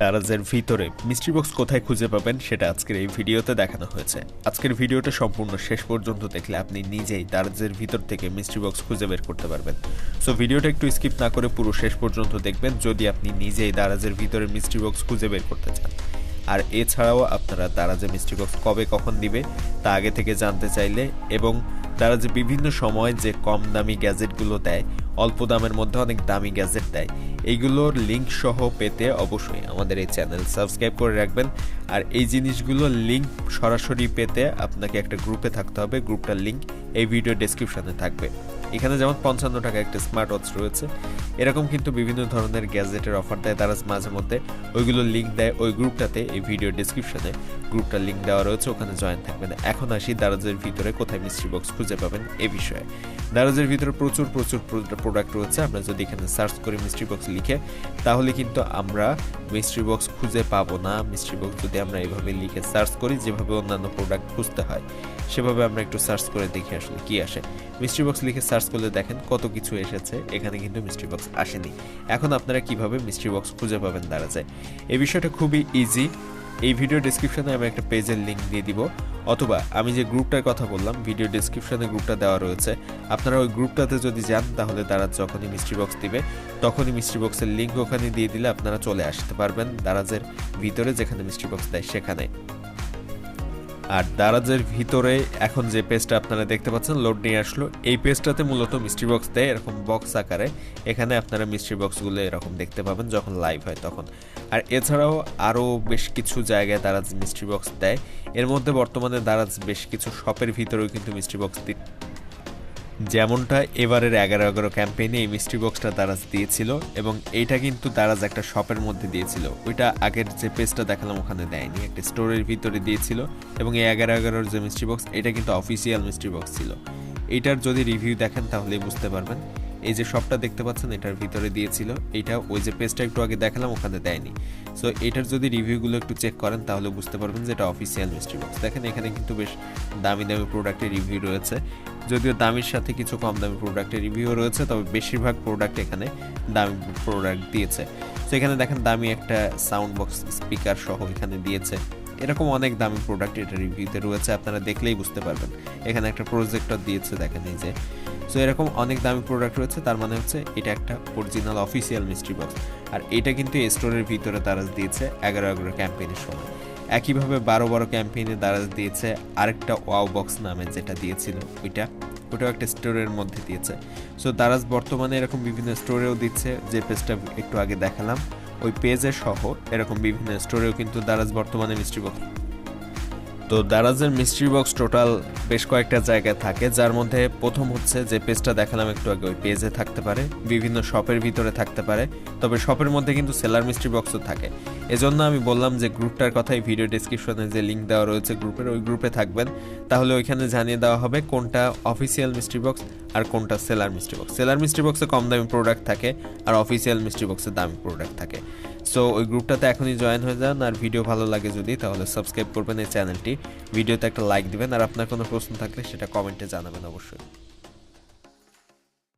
দারাজের ভিতরে mystery box কোথায় খুঁজে পাবেন সেটা আজকের এই ভিডিওতে দেখানো হয়েছে। আজকের ভিডিওটা সম্পূর্ণ শেষ পর্যন্ত দেখলে আপনি নিজেই দারাজের ভিতর থেকে মিস্ট্রি বক্স খুঁজে বের করতে পারবেন। সো ভিডিওটা একটু স্কিপ না করে পুরো শেষ পর্যন্ত দেখবেন যদি আপনি নিজেই দারাজের ভিতরে মিস্ট্রি বক্স খুঁজে বের করতে চান। আর এছাড়াও আপনারা দারাজে মিস্ট্রি বক্স কবে কখন দিবে তা আগে থেকে জানতে চাইলে এবং তারা যে বিভিন্ন সময় যে কম দামি গ্যাজেটগুলো দেয়, অল্প দামের মধ্যে অনেক দামি গ্যাজেট দেয়, এইগুলোর লিঙ্ক সহ পেতে অবশ্যই আমাদের এই চ্যানেল সাবস্ক্রাইব করে রাখবেন। আর এই জিনিসগুলোর লিঙ্ক সরাসরি পেতে আপনাকে একটা গ্রুপে থাকতে হবে গ্রুপটার লিঙ্ক এই ভিডিও ডেসক্রিপশানে থাকবে। এখানে যেমন পঞ্চান্ন টাকা একটা স্মার্ট ওয়াচ রয়েছে। এরকম কিন্তু বিভিন্ন ধরনের গ্যাজেটের অফার দেয়। তারা মাঝে মধ্যে ওইগুলো লিঙ্ক দেয়। ওই গ্রুপটাতে এই ভিডিও ডিসক্রিপশনে গ্রুপটার লিঙ্ক দেওয়া রয়েছে। ওখানে জয়েন থাকবেন। এখন আসি দারাজের ভিতরে কোথায় মিস্ট্রি বক্স খুঁজে পাবেন এ বিষয়ে। দারাজের ভিতরে প্রচুর প্রচুর প্রোডাক্ট রয়েছে। আমরা যদি এখানে সার্চ করি মিস্ট্রি বক্স লিখে, তাহলে কিন্তু আমরা মিস্ট্রি বক্স খুঁজে পাবো না। মিস্ট্রি বক্স যদি আমরা এইভাবে লিখে সার্চ করি, যেভাবে অন্যান্য প্রোডাক্ট খুঁজতে হয়। সেভাবে আমরা একটু সার্চ করে দেখি আসলে কি আসে। মিস্ট্রি বক্স লিখে সার্চ করলে দেখেন কত কিছু এসেছে, এখানে কিন্তু মিস্ট্রি বক্স আসেনি। এখন আপনারা কীভাবে মিস্ট্রি বক্স খুঁজে পাবেন দাঁড়া যায়। এই বিষয়টা খুবই ইজি এই ভিডিও ডিসক্রিপশনে আমি একটা পেজের লিঙ্ক দিয়ে দিব। অথবা আমি যে গ্রুপটার কথা বললাম ভিডিও ডিসক্রিপশনে গ্রুপটা দেওয়া রয়েছে। আপনারা ওই গ্রুপটাতে যদি যান, তাহলে তারা যখনই মিস্ট্রি বক্স দিবে, তখনই মিস্ট্রি বক্সের লিঙ্ক ওখানে দিয়ে দিলে আপনারা চলে আসতে পারবেন। দারাজের ভিতরে যেখানে মিস্ট্রি বক্স দেয়, সেখানে। আর দারাজের ভিতরে এখন যে পেজটা আপনারা দেখতে পাচ্ছেন লোড নিয়ে আসলো। এই পেজটাতে মূলত মিস্ট্রি বক্স দেয় এরকম বক্স আকারে। এখানে আপনারা মিস্ট্রি বক্সগুলো এরকম দেখতে পাবেন যখন লাইভ হয় তখন। আর এছাড়াও আরও বেশ কিছু জায়গায় দারাজ মিস্ট্রি বক্স দেয়। এর মধ্যে বর্তমানে দারাজ বেশ কিছু শপের ভিতরেও কিন্তু মিস্ট্রি বক্স যেমনটা এবারের এগারো এগারো ক্যাম্পেইনে এই মিস্ট্রি বক্সটা দারাজ দিয়েছিল এবং এটা কিন্তু দারাজ একটা শপের মধ্যে দিয়েছিল। ওইটা আগের যে পেজটা দেখালাম ওখানে দেয়নি, একটা স্টোরের ভিতরে দিয়েছিল এবং এই এগারো এগারোর যে মিস্ট্রি বক্স এটা কিন্তু অফিসিয়াল মিস্ট্রি বক্স ছিল। এটার যদি রিভিউ দেখেন তাহলেই বুঝতে পারবেন। এই যে শপটা দেখতে পাচ্ছেন, এটার ভিতরে দিয়েছিল। এটা ওই যে পেজটা একটু আগে দেখালাম, ওখানে দেয়নি। সো এটার যদি রিভিউগুলো একটু চেক করেন, তাহলে বুঝতে পারবেন যে এটা অফিসিয়াল মিস্ট্রি বক্স দেখেন, এখানে কিন্তু বেশ দামি দামি প্রোডাক্টের রিভিউ রয়েছে। যদিও দামির সাথে কিছু কম দামি প্রোডাক্টের রিভিউ রয়েছে, তবে বেশিরভাগ প্রোডাক্ট এখানে দামি প্রোডাক্ট দিয়েছে। তো এখানে দেখেন, দামি একটা সাউন্ড বক্স স্পিকার সহ এখানে দিয়েছে। এরকম অনেক দামি প্রোডাক্ট এটা রিভিউতে রয়েছে, আপনারা দেখলেই বুঝতে পারবেন। এখানে একটা প্রজেক্টর দিয়েছে, দেখেন এই যে। সো এরকম অনেক দামি প্রোডাক্ট রয়েছে, তার মানে হচ্ছে এটা একটা অরিজিনাল অফিসিয়াল মিস্ট্রি বক্স আর এটা কিন্তু স্টোরের ভিতরে তারাজ দিয়েছে এগারো এগারো ক্যাম্পেইনের সময়। একইভাবে বারো বারো ক্যাম্পেইনে দারাজ দিয়েছে আরেকটা ওয়াও বক্স নামে যেটা দিয়েছিল ওইটা। ওটাও একটা স্টোরের মধ্যে দিয়েছে। সো দারাজ বর্তমানে এরকম বিভিন্ন স্টোরেও দিচ্ছে। যে পেজটা একটু আগে দেখালাম। ওই পেজে সহ এরকম বিভিন্ন স্টোরেও কিন্তু দারাজ বর্তমানে মিষ্টি তো দারাজের মিস্ট্রি বক্স টোটাল বেশ কয়েকটা জায়গায় থাকে, যার মধ্যে প্রথম হচ্ছে যে পেজটা দেখালাম একটু আগে, ওই পেজে থাকতে পারে, বিভিন্ন শপের ভিতরে থাকতে পারে, তবে শপের মধ্যে কিন্তু সেলার মিস্ট্রি বক্সও থাকে। এজন্য আমি বললাম যে গ্রুপটার কথাই ভিডিও ডিসক্রিপশনে যে লিঙ্ক দেওয়া রয়েছে গ্রুপের ওই গ্রুপে থাকবেন। তাহলে ওইখানে জানিয়ে দেওয়া হবে কোনটা অফিসিয়াল মিস্ট্রি বক্স আর কোনটা seller mystery box seller mystery বক্সে কম দামি প্রোডাক্ট থাকে, আর অফিসিয়াল মিস্ট্রি বক্সে দামি প্রোডাক্ট থাকে। সো ওই গ্রুপটাতে এখনই জয়েন হয়ে যান আর ভিডিও ভালো লাগে যদি, তাহলে সাবস্ক্রাইব করবেন এই চ্যানেলটি ভিডিওতে একটা লাইক দিবেন আর আপনার কোনো প্রশ্ন থাকলে সেটা কমেন্টে জানাবেন অবশ্যই।